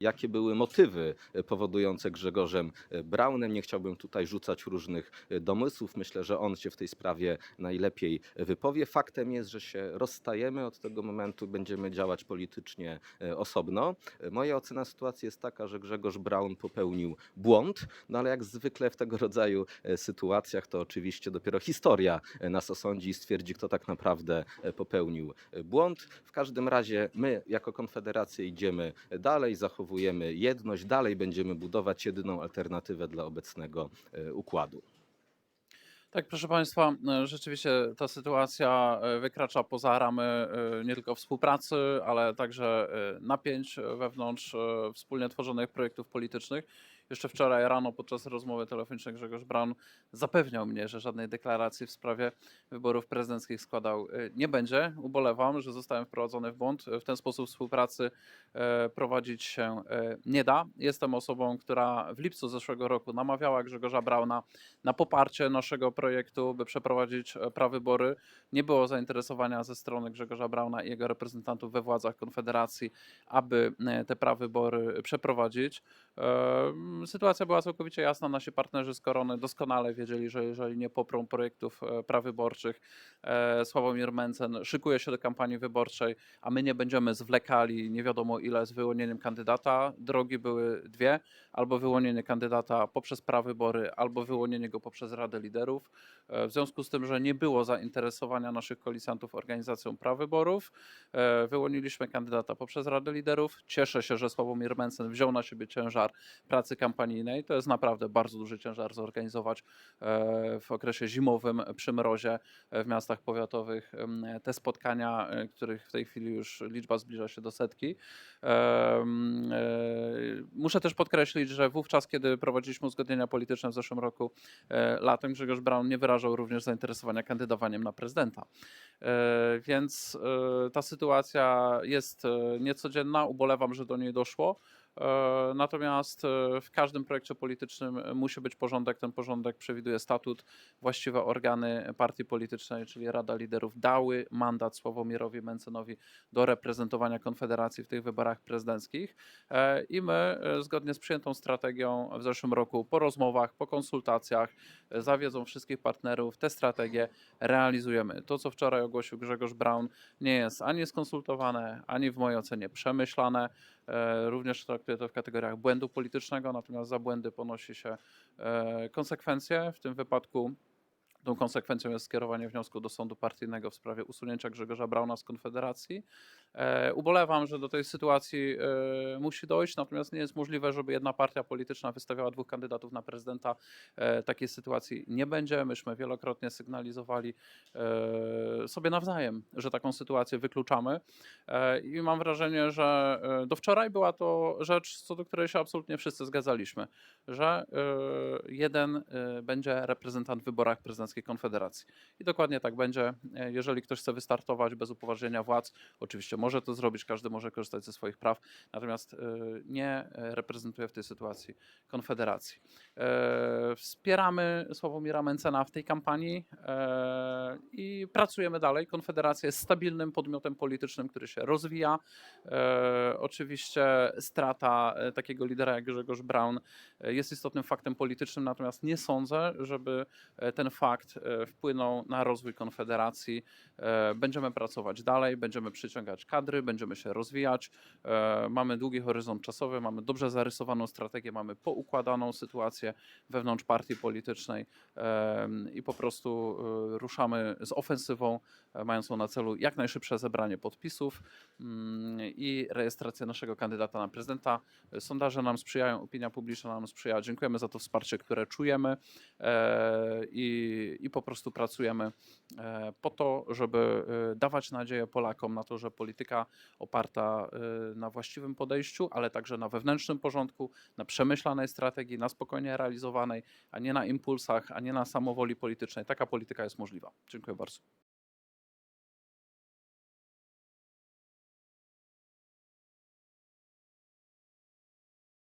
jakie były motywy e, powodujące Grzegorzem e, Braunem. Nie chciałbym tutaj rzucać różnych e, domysłów. Myślę, że on się w tej sprawie najlepiej wypowie. Faktem jest, że się rozstajemy od tego momentu, będziemy działać politycznie osobno. Moja ocena sytuacji jest taka, że Grzegorz Braun popełnił błąd, no ale jak zwykle w tego rodzaju sytuacjach to oczywiście dopiero historia nas osądzi i stwierdzi, kto tak naprawdę popełnił błąd. W każdym razie my jako Konfederacja idziemy dalej, zachowujemy jedność, dalej będziemy budować jedyną alternatywę dla obecnego e, układu. Tak, proszę Państwa, e, rzeczywiście ta sytuacja e, wykracza poza ramy nie tylko współpracy, ale także napięć wewnątrz wspólnie tworzonych projektów politycznych. Jeszcze wczoraj rano podczas rozmowy telefonicznej Grzegorz Braun zapewniał mnie, że żadnej deklaracji w sprawie wyborów prezydenckich składał e, nie będzie. Ubolewam, że zostałem wprowadzony w błąd. W ten sposób współpracy e, prowadzić się e, nie da. Jestem osobą, która w lipcu zeszłego roku namawiała Grzegorza Brauna na poparcie naszego projektu, by przeprowadzić e, prawybory. Nie było zainteresowania ze strony Grzegorza Brauna i jego reprezentantów we władzach Konfederacji, aby te prawybory przeprowadzić. Sytuacja była całkowicie jasna. Nasi partnerzy z Korony doskonale wiedzieli, że jeżeli nie poprą projektów e, prawyborczych, e, Sławomir Mencen szykuje się do kampanii wyborczej, a my nie będziemy zwlekali nie wiadomo ile z wyłonieniem kandydata. Drogi były dwie, albo wyłonienie kandydata poprzez prawybory, albo wyłonienie go poprzez Radę Liderów. E, W związku z tym, że nie było zainteresowania naszych koalicjantów organizacją prawyborów, wyłoniliśmy kandydata poprzez Radę Liderów. Cieszę się, że Sławomir Mencen wziął na siebie ciężar pracy kampanijnej. To jest naprawdę bardzo duży ciężar zorganizować e, w okresie zimowym przy mrozie e, w miastach powiatowych te spotkania, e, których w tej chwili już liczba zbliża się do setki. Muszę też podkreślić, że wówczas, kiedy prowadziliśmy uzgodnienia polityczne w zeszłym roku latem, Grzegorz Braun nie wyrażał również zainteresowania kandydowaniem na prezydenta. Więc ta sytuacja jest niecodzienna, ubolewam, że do niej doszło. E, Natomiast e, w każdym projekcie politycznym e, musi być porządek. Ten porządek przewiduje statut. Właściwe organy partii politycznej, czyli Rada Liderów, dały mandat Sławomirowi Mencenowi do reprezentowania Konfederacji w tych wyborach prezydenckich. I my, zgodnie z przyjętą strategią w zeszłym roku, po rozmowach, po konsultacjach, za wiedzą wszystkich partnerów, tę strategię realizujemy. To, co wczoraj ogłosił Grzegorz Braun, nie jest ani skonsultowane, ani w mojej ocenie przemyślane. Również traktuję to w kategoriach błędu politycznego, natomiast za błędy ponosi się e, konsekwencje. W tym wypadku tą konsekwencją jest skierowanie wniosku do sądu partyjnego w sprawie usunięcia Grzegorza Brauna z Konfederacji. E, ubolewam, że do tej sytuacji e, musi dojść, natomiast nie jest możliwe, żeby jedna partia polityczna wystawiała dwóch kandydatów na prezydenta. E, takiej sytuacji nie będzie. Myśmy wielokrotnie sygnalizowali sobie nawzajem, że taką sytuację wykluczamy. I mam wrażenie, że do wczoraj była to rzecz, co do której się absolutnie wszyscy zgadzaliśmy, że jeden będzie reprezentant w wyborach prezydenckich Konfederacji. I dokładnie tak będzie. Jeżeli ktoś chce wystartować bez upoważnienia władz, oczywiście może to zrobić, każdy może korzystać ze swoich praw, natomiast e, nie e, reprezentuje w tej sytuacji Konfederacji. E, Wspieramy Sławomira Mencena w tej kampanii i pracujemy dalej. Konfederacja jest stabilnym podmiotem politycznym, który się rozwija. Oczywiście strata takiego lidera jak Grzegorz Braun e, jest istotnym faktem politycznym, natomiast nie sądzę, żeby ten fakt wpłynął na rozwój Konfederacji. Będziemy pracować dalej, będziemy przyciągać kadry, będziemy się rozwijać. E, Mamy długi horyzont czasowy, mamy dobrze zarysowaną strategię, mamy poukładaną sytuację wewnątrz partii politycznej em, i po prostu e, ruszamy z ofensywą e, mającą na celu jak najszybsze zebranie podpisów mm, i rejestrację naszego kandydata na prezydenta. E, Sondaże nam sprzyjają, opinia publiczna nam sprzyja. Dziękujemy za to wsparcie, które czujemy e, i, i po prostu pracujemy e, po to, żeby e, dawać nadzieję Polakom na to, że polityka oparta e, na właściwym podejściu, ale także na wewnętrznym porządku, na przemyślanej strategii, na spokojnie realizowanej, a nie na impulsach, a nie na samowoli politycznej. Taka polityka jest możliwa. Dziękuję bardzo.